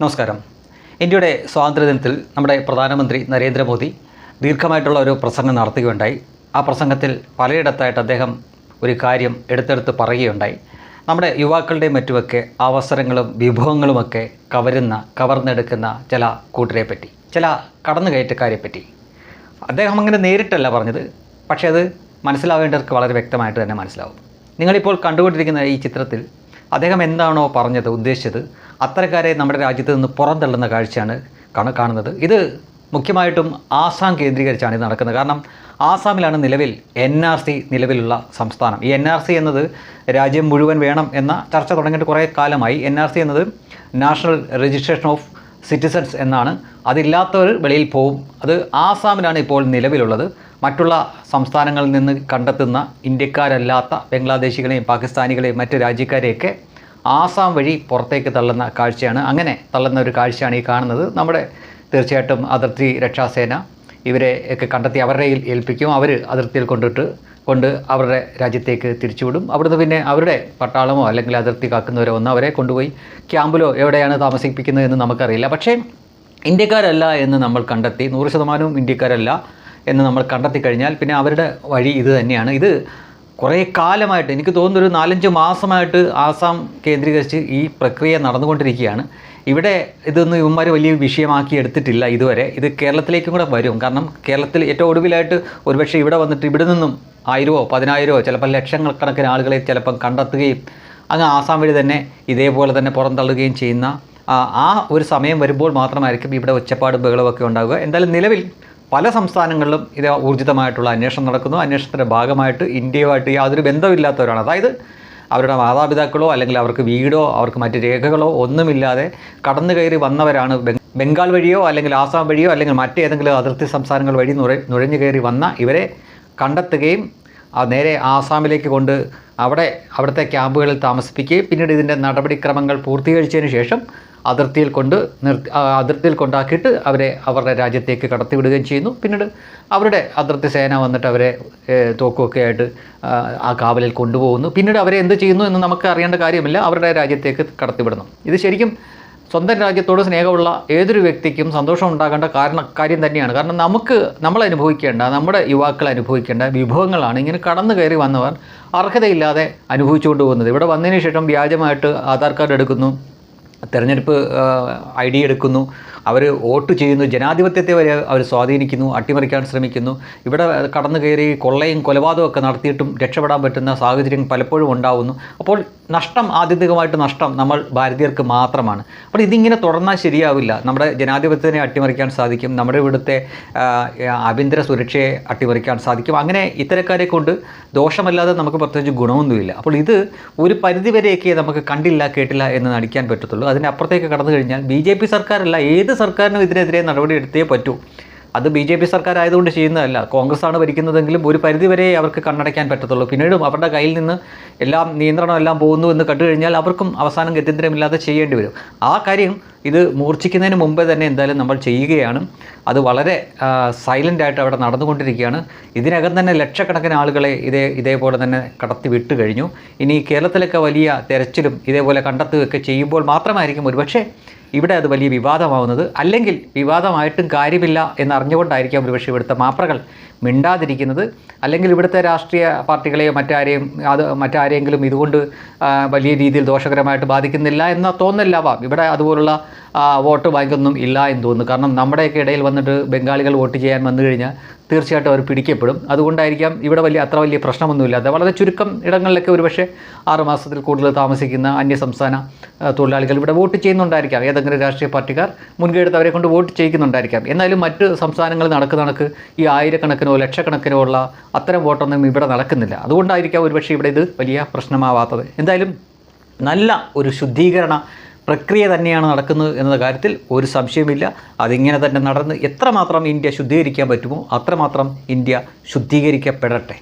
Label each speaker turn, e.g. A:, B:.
A: നമസ്കാരം. ഇന്ത്യയുടെ സ്വാതന്ത്ര്യദിനത്തിൽ നമ്മുടെ പ്രധാനമന്ത്രി നരേന്ദ്രമോദി ദീർഘമായിട്ടുള്ള ഒരു പ്രസംഗം നടത്തുകയുണ്ടായി. ആ പ്രസംഗത്തിൽ പലയിടത്തായിട്ട് അദ്ദേഹം ഒരു കാര്യം എടുത്തെടുത്ത് പറയുകയുണ്ടായി. നമ്മുടെ യുവാക്കളുടെയും മറ്റുമൊക്കെ അവസരങ്ങളും വിഭവങ്ങളുമൊക്കെ കവരുന്ന കവർന്നെടുക്കുന്ന ചില കൂട്ടരെ പറ്റി ചില കടന്നുകയറ്റക്കാരെ പറ്റി അദ്ദേഹം അങ്ങനെ നേരിട്ടല്ല പറഞ്ഞത്. പക്ഷേ അത് മനസ്സിലാവേണ്ടവർക്ക് വളരെ വ്യക്തമായിട്ട് തന്നെ മനസ്സിലാവും. നിങ്ങളിപ്പോൾ കണ്ടുകൊണ്ടിരിക്കുന്ന ഈ ചിത്രത്തിൽ അദ്ദേഹം എന്താണോ പറഞ്ഞത് ഉദ്ദേശിച്ചത് അത്തരക്കാരെ നമ്മുടെ രാജ്യത്ത് നിന്ന് പുറന്തള്ളുന്ന കാഴ്ചയാണ് കാണ കാണുന്നത്. ഇത് മുഖ്യമായിട്ടും ആസാം കേന്ദ്രീകരിച്ചാണ് ഇത് നടക്കുന്നത്. കാരണം ആസാമിലാണ് നിലവിൽ എൻ ആർ സി നിലവിലുള്ള സംസ്ഥാനം. ഈ എൻ ആർ സി എന്നത് രാജ്യം മുഴുവൻ വേണം എന്ന ചർച്ച തുടങ്ങിയിട്ട് കുറേ കാലമായി. എൻ ആർ സി എന്നത് നാഷണൽ രജിസ്ട്രേഷൻ ഓഫ് സിറ്റിസൺസ് എന്നാണ്. അതില്ലാത്തവർ വെളിയിൽ പോവും. അത് ആസാമിലാണ് ഇപ്പോൾ നിലവിലുള്ളത്. മറ്റുള്ള സംസ്ഥാനങ്ങളിൽ നിന്ന് കണ്ടെത്തുന്ന ഇന്ത്യക്കാരല്ലാത്ത ബംഗ്ലാദേശികളെയും പാകിസ്ഥാനികളെയും മറ്റ് രാജ്യക്കാരെയൊക്കെ ആസാം വഴി പുറത്തേക്ക് തള്ളുന്ന കാഴ്ചയാണ്. അങ്ങനെ തള്ളുന്ന ഒരു കാഴ്ചയാണ് ഈ കാണുന്നത്. നമ്മുടെ തീർച്ചയായിട്ടും അതിർത്തി രക്ഷാസേന ഇവരെ ഒക്കെ കണ്ടെത്തി അവരുടെ ഏൽപ്പിക്കും. അവർ അതിർത്തിയിൽ കൊണ്ടിട്ട് കൊണ്ട് അവരുടെ രാജ്യത്തേക്ക് തിരിച്ചുവിടും. അവിടുന്ന് പിന്നെ അവരുടെ പട്ടാളമോ അല്ലെങ്കിൽ അതിർത്തി കാക്കുന്നവരോ ഒന്ന് അവരെ കൊണ്ടുപോയി ക്യാമ്പിലോ എവിടെയാണ് താമസിപ്പിക്കുന്നത് എന്ന് നമുക്കറിയില്ല. പക്ഷേ ഇന്ത്യക്കാരല്ല എന്ന് നമ്മൾ കണ്ടെത്തി. നൂറ് ശതമാനവും ഇന്ത്യക്കാരല്ല. എന്ന് നമ്മൾ കണ്ടെത്തി കഴിഞ്ഞാൽ പിന്നെ അവരുടെ വഴി ഇത് തന്നെയാണ്. ഇത് കുറേ കാലമായിട്ട് എനിക്ക് തോന്നുന്നു ഒരു നാലഞ്ച് മാസമായിട്ട് ആസാം കേന്ദ്രീകരിച്ച് ഈ പ്രക്രിയ നടന്നുകൊണ്ടിരിക്കുകയാണ്. ഇവിടെ ഇതൊന്നും ഇവന്മാർ വലിയ വിഷയമാക്കി എടുത്തിട്ടില്ല ഇതുവരെ. ഇത് കേരളത്തിലേക്കും കൂടെ വരും. കാരണം കേരളത്തിൽ ഏറ്റവും ഒടുവിലായിട്ട് ഒരുപക്ഷെ ഇവിടെ വന്നിട്ട് ഇവിടെ നിന്നും ആയിരമോ പതിനായിരമോ ചിലപ്പോൾ ലക്ഷങ്ങൾ കണക്കിന് ആളുകളെ ചിലപ്പം കണ്ടെത്തുകയും അങ്ങ് ആസാം വഴി തന്നെ ഇതേപോലെ തന്നെ പുറന്തള്ളുകയും ചെയ്യുന്ന ആ, ഒരു സമയം വരുമ്പോൾ മാത്രമായിരിക്കും ഇവിടെ ഒച്ചപ്പാട് ബഹളമൊക്കെ ഉണ്ടാവുക. എന്തായാലും നിലവിൽ പല സംസ്ഥാനങ്ങളിലും ഇത് ഊർജിതമായിട്ടുള്ള അന്വേഷണം നടക്കുന്നു. അന്വേഷണത്തിന്റെ ഭാഗമായിട്ട് ഇന്ത്യയുമായിട്ട് യാതൊരു ബന്ധമില്ലാത്തവരാണ്. അതായത് അവരുടെ മാതാപിതാക്കളോ അല്ലെങ്കിൽ അവർക്ക് വീടോ അവർക്ക് മറ്റ് രേഖകളോ ഒന്നുമില്ലാതെ കടന്നു കയറി വന്നവരാണ് ബംഗ്- ബംഗാൾ വഴിയോ അല്ലെങ്കിൽ ആസാം വഴിയോ അല്ലെങ്കിൽ മറ്റേതെങ്കിലും അതിർത്തി സംസ്ഥാനങ്ങൾ വഴി നുഴ നുഴഞ്ഞു കയറി വന്ന ഇവരെ കണ്ടെത്തുകയും നേരെ ആസാമിലേക്ക് കൊണ്ട് അവിടെ അവിടുത്തെ ക്യാമ്പുകളിൽ താമസിപ്പിക്കുകയും പിന്നീട് ഇതിന്റെ നടപടിക്രമങ്ങൾ പൂർത്തീകരിച്ചതിന് ശേഷം അതിർത്തിയിൽ കൊണ്ട് നിർത്തി അതിർത്തിയിൽ കൊണ്ടാക്കിയിട്ട് അവരെ അവരുടെ രാജ്യത്തേക്ക് കടത്തിവിടുകയും ചെയ്യുന്നു. പിന്നീട് അവരുടെ അതിർത്തി സേന വന്നിട്ട് അവരെ തോക്കുമൊക്കെ ആയിട്ട് ആ കാവലിൽ കൊണ്ടുപോകുന്നു. പിന്നീട് അവരെ എന്ത് ചെയ്യുന്നു എന്ന് നമുക്ക് അറിയേണ്ട കാര്യമില്ല. അവരുടെ രാജ്യത്തേക്ക് കടത്തിവിടുന്നു. ഇത് ശരിക്കും സ്വന്തം രാജ്യത്തോട് സ്നേഹമുള്ള ഏതൊരു വ്യക്തിക്കും സന്തോഷം ഉണ്ടാകേണ്ട കാരണം കാര്യം തന്നെയാണ്. കാരണം നമുക്ക് നമ്മൾ അനുഭവിക്കേണ്ട നമ്മുടെ യുവാക്കൾ അനുഭവിക്കേണ്ട വിഭവങ്ങളാണ് ഇങ്ങനെ കടന്നു കയറി വന്നവർ അർഹതയില്ലാതെ അനുഭവിച്ചുകൊണ്ട് പോകുന്നത്. ഇവിടെ വന്നതിന് ശേഷം വ്യാജമായിട്ട് ആധാർ കാർഡ് എടുക്കുന്നു. തെരഞ്ഞെടുപ്പ് ഐ ഡി എടുക്കുന്നു. അവർ വോട്ട് ചെയ്യുന്നു. ജനാധിപത്യത്തെ വരെ അവർ സ്വാധീനിക്കുന്നു. അട്ടിമറിക്കാൻ ശ്രമിക്കുന്നു. ഇവിടെ കടന്നു കയറി കൊള്ളയും കൊലപാതകവും ഒക്കെ നടത്തിയിട്ടും രക്ഷപ്പെടാൻ പറ്റുന്ന സാഹചര്യം പലപ്പോഴും ഉണ്ടാവുന്നു. അപ്പോൾ നഷ്ടം ആത്യന്തികമായിട്ട് നഷ്ടം നമ്മൾ ഭാരതീയർക്ക് മാത്രമാണ്. അപ്പോൾ ഇതിങ്ങനെ തുടർന്നാൽ ശരിയാവില്ല. നമ്മുടെ ജനാധിപത്യത്തിനെ അട്ടിമറിക്കാൻ സാധിക്കും. നമ്മുടെ ഇവിടുത്തെ ആഭ്യന്തര സുരക്ഷയെ അട്ടിമറിക്കാൻ സാധിക്കും. അങ്ങനെ ഇത്തരക്കാരെ കൊണ്ട് ദോഷമല്ലാതെ നമുക്ക് പ്രത്യേകിച്ച് ഗുണമൊന്നുമില്ല. അപ്പോൾ ഇത് ഒരു പരിധിവരെയൊക്കെ നമുക്ക് കണ്ടില്ല കേട്ടില്ല എന്ന് നടിക്കാൻ പറ്റത്തുള്ളൂ. അതിനപ്പുറത്തേക്ക് കടന്നു കഴിഞ്ഞാൽ ബി ജെ പി സർക്കാരല്ല ഏത് സർക്കാരിനും ഇതിനെതിരെ നടപടി എടുത്തേ പറ്റൂ. അത് ബി ജെ പി സർക്കാർ ആയതുകൊണ്ട് ചെയ്യുന്നതല്ല. കോൺഗ്രസ് ആണ് ഭരിക്കുന്നതെങ്കിലും ഒരു പരിധിവരെ അവർക്ക് കണ്ണടയ്ക്കാൻ പറ്റത്തുള്ളൂ. പിന്നീടും അവരുടെ കയ്യിൽ നിന്ന് എല്ലാം നിയന്ത്രണം എല്ലാം പോകുന്നു എന്ന് കണ്ടു കഴിഞ്ഞാൽ അവർക്കും അവസാനം ഗത്യന്തരമില്ലാതെ ചെയ്യേണ്ടി വരും. ആ കാര്യം ഇത് മൂർച്ഛിക്കുന്നതിന് മുമ്പേ തന്നെ എന്തായാലും നമ്മൾ ചെയ്യുകയാണ്. അത് വളരെ സൈലന്റ് ആയിട്ട് അവിടെ നടന്നുകൊണ്ടിരിക്കുകയാണ്. ഇതിനകം തന്നെ ലക്ഷക്കണക്കിന് ആളുകളെ ഇതേ ഇതേപോലെ തന്നെ കടത്തി വിട്ടു കഴിഞ്ഞു. ഇനി കേരളത്തിലൊക്കെ വലിയ തെരച്ചിലും ഇതേപോലെ കണ്ടെത്തുകയൊക്കെ ചെയ്യുമ്പോൾ മാത്രമായിരിക്കും ഒരുപക്ഷെ ഇവിടെ അത് വലിയ വിവാദമാവുന്നത്. അല്ലെങ്കിൽ വിവാദമായിട്ടും കാര്യമില്ല എന്നറിഞ്ഞുകൊണ്ടായിരിക്കാം ഒരുപക്ഷെ ഇവിടുത്തെ മാപ്രകൾ മിണ്ടാതിരിക്കുന്നത്. അല്ലെങ്കിൽ ഇവിടുത്തെ രാഷ്ട്രീയ പാർട്ടികളെയോ മറ്റാരെയും അത് മറ്റാരെങ്കിലും ഇതുകൊണ്ട് വലിയ രീതിയിൽ ദോഷകരമായിട്ട് ബാധിക്കുന്നില്ല എന്ന തോന്നലാവാം ഇവിടെ അതുപോലുള്ള വോട്ട് ബാങ്കൊന്നും ഇല്ല എന്ന് തോന്നുന്നു. കാരണം നമ്മുടെയൊക്കെ ഇടയിൽ വന്നിട്ട് ബംഗാളികൾ വോട്ട് ചെയ്യാൻ വന്നു കഴിഞ്ഞാൽ തീർച്ചയായിട്ടും അവർ പിടിക്കപ്പെടും. അതുകൊണ്ടായിരിക്കാം ഇവിടെ വലിയ അത്ര വലിയ പ്രശ്നമൊന്നുമില്ലാതെ വളരെ ചുരുക്കം ഇടങ്ങളിലൊക്കെ ഒരുപക്ഷെ ആറുമാസത്തിൽ കൂടുതൽ താമസിക്കുന്ന അന്യസംസ്ഥാന തൊഴിലാളികൾ ഇവിടെ വോട്ട് ചെയ്യുന്നുണ്ടായിരിക്കാം. ഏതെങ്കിലും രാഷ്ട്രീയ പാർട്ടിക്കാർ മുൻകൈടുത്ത് അവരെ കൊണ്ട് വോട്ട് ചെയ്യിക്കുന്നുണ്ടായിരിക്കാം. എന്നാലും മറ്റ് സംസ്ഥാനങ്ങളിൽ നടക്കുന്ന കണക്ക് ഈ ആയിരക്കണക്കിനോ ലക്ഷക്കണക്കിനോ ഉള്ള അത്തരം വോട്ടൊന്നും ഇവിടെ നടക്കുന്നില്ല. അതുകൊണ്ടായിരിക്കാം ഒരുപക്ഷെ ഇവിടെ ഇത് വലിയ പ്രശ്നമാവാത്തത്. എന്തായാലും നല്ല ഒരു ശുദ്ധീകരണ പ്രക്രിയ തന്നെയാണ് നടക്കുന്നത് എന്ന കാര്യത്തിൽ ഒരു സംശയമില്ല അതിങ്ങനെ തന്നെ നടന്ന് എത്രമാത്രം ഇന്ത്യ ശുദ്ധീകരിക്കാൻ പറ്റുമോ അത്രമാത്രം ഇന്ത്യ ശുദ്ധീകരിക്കപ്പെടട്ടെ.